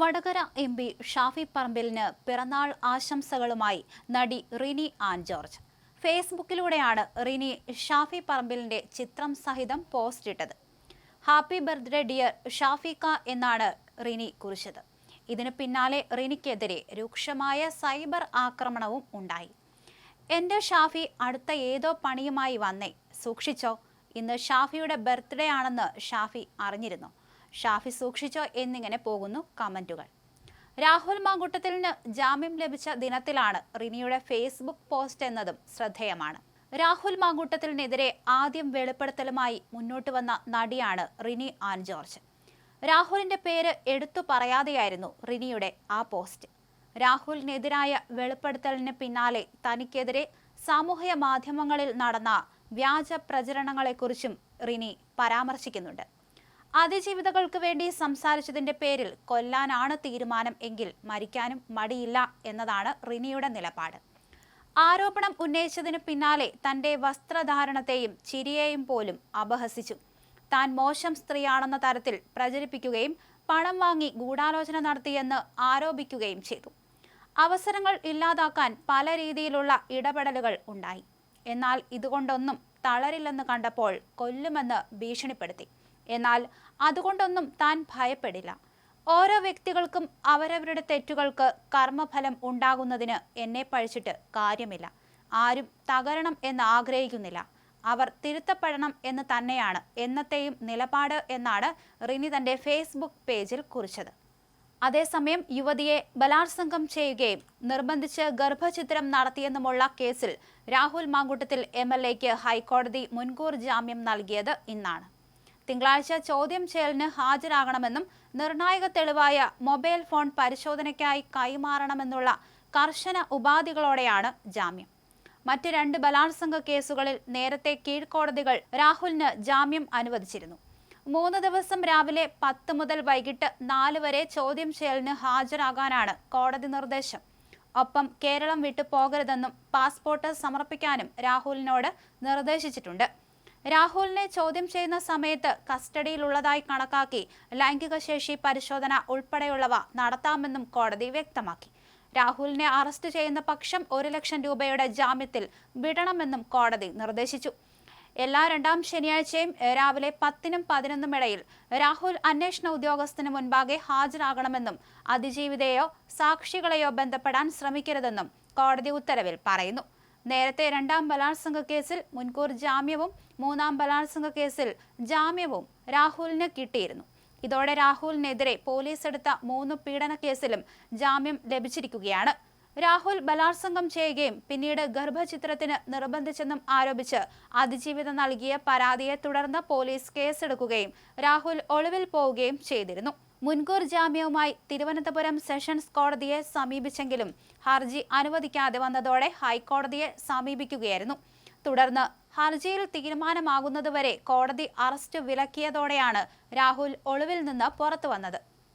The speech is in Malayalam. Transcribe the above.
വടകര എം പി ഷാഫി പറമ്പിലിന് പിറന്നാൾ ആശംസകളുമായി നടി റിനി ആൻ ജോർജ്. ഫേസ്ബുക്കിലൂടെയാണ് റിനി ഷാഫി പറമ്പിലിന്റെ ചിത്രം സഹിതം പോസ്റ്റ് ഇട്ടത്. ഹാപ്പി ബർത്ത്ഡേ ഡിയർ ഷാഫിക്ക എന്നാണ് റിനി കുറിച്ചത്. ഇതിന് പിന്നാലെ റിനിക്കെതിരെ രൂക്ഷമായ സൈബർ ആക്രമണവും ഉണ്ടായി. എന്റെ ഷാഫി അടുത്ത ഏതോ പണിയുമായി വന്നേ. സൂക്ഷിച്ചോ. ഇന്ന് ഷാഫിയുടെ ബർത്ത്ഡേ ആണെന്ന് ഷാഫി അറിഞ്ഞിരുന്നു. ഷാഫി സൂക്ഷിച്ചോ എന്നിങ്ങനെ പോകുന്നു കമന്റുകൾ. രാഹുൽ മാങ്കുട്ടത്തിന് ജാമ്യം ലഭിച്ച ദിനത്തിലാണ് റിനിയുടെ ഫേസ്ബുക്ക് പോസ്റ്റ് എന്നതും ശ്രദ്ധേയമാണ്. രാഹുൽ മാങ്കുട്ടത്തിലിനെതിരെ ആദ്യം വെളിപ്പെടുത്തലുമായി മുന്നോട്ട് വന്ന നടിയാണ് റിനി ആൻ ജോർജ്. രാഹുലിന്റെ പേര് എടുത്തു പറയാതെയായിരുന്നു റിനിയുടെ ആ പോസ്റ്റ്. രാഹുലിനെതിരായ വെളിപ്പെടുത്തലിന് പിന്നാലെ തനിക്കെതിരെ സാമൂഹ്യ മാധ്യമങ്ങളിൽ നടന്ന വ്യാജ പ്രചരണങ്ങളെക്കുറിച്ചും റിനി പരാമർശിക്കുന്നുണ്ട്. അതിജീവിതകൾക്ക് വേണ്ടി സംസാരിച്ചതിന്റെ പേരിൽ കൊല്ലാനാണ് തീരുമാനം എങ്കിൽ മരിക്കാനും മടിയില്ല എന്നതാണ് റിനിയുടെ നിലപാട്. ആരോപണം ഉന്നയിച്ചതിന് പിന്നാലെ തന്റെ വസ്ത്രധാരണത്തെയും ചിരിയെയും പോലും അപഹസിച്ചു. താൻ മോശം സ്ത്രീയാണെന്ന തരത്തിൽ പ്രചരിപ്പിക്കുകയും പണം വാങ്ങി ഗൂഢാലോചന നടത്തിയെന്ന് ആരോപിക്കുകയും ചെയ്തു. അവസരങ്ങൾ ഇല്ലാതാക്കാൻ പല രീതിയിലുള്ള ഇടപെടലുകൾ ഉണ്ടായി. എന്നാൽ ഇതുകൊണ്ടൊന്നും തളരില്ലെന്ന് കണ്ടപ്പോൾ കൊല്ലുമെന്ന് ഭീഷണിപ്പെടുത്തി. എന്നാൽ അതുകൊണ്ടൊന്നും താൻ ഭയപ്പെടില്ല. ഓരോ വ്യക്തികൾക്കും അവരവരുടെ തെറ്റുകൾക്ക് കർമ്മഫലം ഉണ്ടാകുന്നതിന് എന്നെ പഴിച്ചിട്ട് കാര്യമില്ല. ആരും തകരണം എന്ന് ആഗ്രഹിക്കുന്നില്ല. അവർ തിരുത്തപ്പെടണം എന്ന് തന്നെയാണ് എന്നത്തെയും നിലപാട് എന്നാണ് റിനി തന്റെ ഫേസ്ബുക്ക് പേജിൽ കുറിച്ചത്. അതേസമയം യുവതിയെ ബലാത്സംഗം ചെയ്യുകയും നിർബന്ധിച്ച് ഗർഭചിത്രം നടത്തിയെന്നുമുള്ള കേസിൽ രാഹുൽ മാങ്കൂട്ടത്തിൽ എം എൽ എക്ക് ഹൈക്കോടതി മുൻകൂർ ജാമ്യം നൽകിയത് ഇന്നാണ്. തിങ്കളാഴ്ച ചോദ്യം ചെയ്യലിന് ഹാജരാകണമെന്നും നിർണായക തെളിവായ മൊബൈൽ ഫോൺ പരിശോധനയ്ക്കായി കൈമാറണമെന്നുള്ള കർശന ഉപാധികളോടെയാണ് ജാമ്യം. മറ്റ് രണ്ട് ബലാത്സംഗ കേസുകളിൽ നേരത്തെ കീഴ്ക്കോടതികൾ രാഹുലിന് ജാമ്യം അനുവദിച്ചിരുന്നു. മൂന്ന് ദിവസം രാവിലെ പത്ത് മുതൽ വൈകിട്ട് നാല് വരെ ചോദ്യം ചെയ്യലിന് ഹാജരാകാനാണ് കോടതി നിർദ്ദേശം. ഒപ്പം കേരളം വിട്ടു പോകരുതെന്നും പാസ്പോർട്ട് സമർപ്പിക്കാനും രാഹുലിനോട് നിർദ്ദേശിച്ചിട്ടുണ്ട്. രാഹുലിനെ ചോദ്യം ചെയ്യുന്ന സമയത്ത് കസ്റ്റഡിയിലുള്ളതായി കണക്കാക്കി ലൈംഗിക ശേഷി പരിശോധന ഉൾപ്പെടെയുള്ളവ നടത്താമെന്നും കോടതി വ്യക്തമാക്കി. രാഹുലിനെ അറസ്റ്റ് ചെയ്യുന്ന പക്ഷം ഒരു ലക്ഷം രൂപയുടെ ജാമ്യത്തിൽ വിടണമെന്നും കോടതി നിർദ്ദേശിച്ചു. എല്ലാ രണ്ടാം ശനിയാഴ്ചയും രാവിലെ പത്തിനും പതിനൊന്നും ഇടയിൽ രാഹുൽ അന്വേഷണ ഉദ്യോഗസ്ഥന് മുൻപാകെ ഹാജരാകണമെന്നും അതിജീവിതയോ സാക്ഷികളെയോ ബന്ധപ്പെടാൻ ശ്രമിക്കരുതെന്നും കോടതി ഉത്തരവിൽ പറയുന്നു. നേരത്തെ രണ്ടാം ബലാത്സംഗ കേസിൽ മുൻകൂർ ജാമ്യവും മൂന്നാം ബലാത്സംഗ കേസിൽ ജാമ്യവും രാഹുലിന് കിട്ടിയിരുന്നു. ഇതോടെ രാഹുലിനെതിരെ പോലീസ് എടുത്ത മൂന്ന് പീഡന കേസിലും ജാമ്യം ലഭിച്ചിരിക്കുകയാണ്. രാഹുൽ ബലാത്സംഗം ചെയ്യുകയും പിന്നീട് ഗർഭചിത്രത്തിന് നിർബന്ധിച്ചെന്നും ആരോപിച്ച് അതിജീവിത നൽകിയ പരാതിയെ തുടർന്ന് പോലീസ് കേസെടുക്കുകയും രാഹുൽ ഒളിവിൽ പോവുകയും ചെയ്തിരുന്നു. മുൻകൂർ ജാമ്യവുമായി തിരുവനന്തപുരം സെഷൻസ് കോടതിയെ സമീപിച്ചെങ്കിലും ഹർജി അനുവദിക്കാതെ വന്നതോടെ ഹൈക്കോടതിയെ സമീപിക്കുകയായിരുന്നു. തുടർന്ന് ഹർജിയിൽ തീരുമാനമാകുന്നതുവരെ കോടതി അറസ്റ്റ് വിലക്കിയതോടെയാണ് രാഹുൽ ഒളിവിൽ നിന്ന് പുറത്തു വന്നത്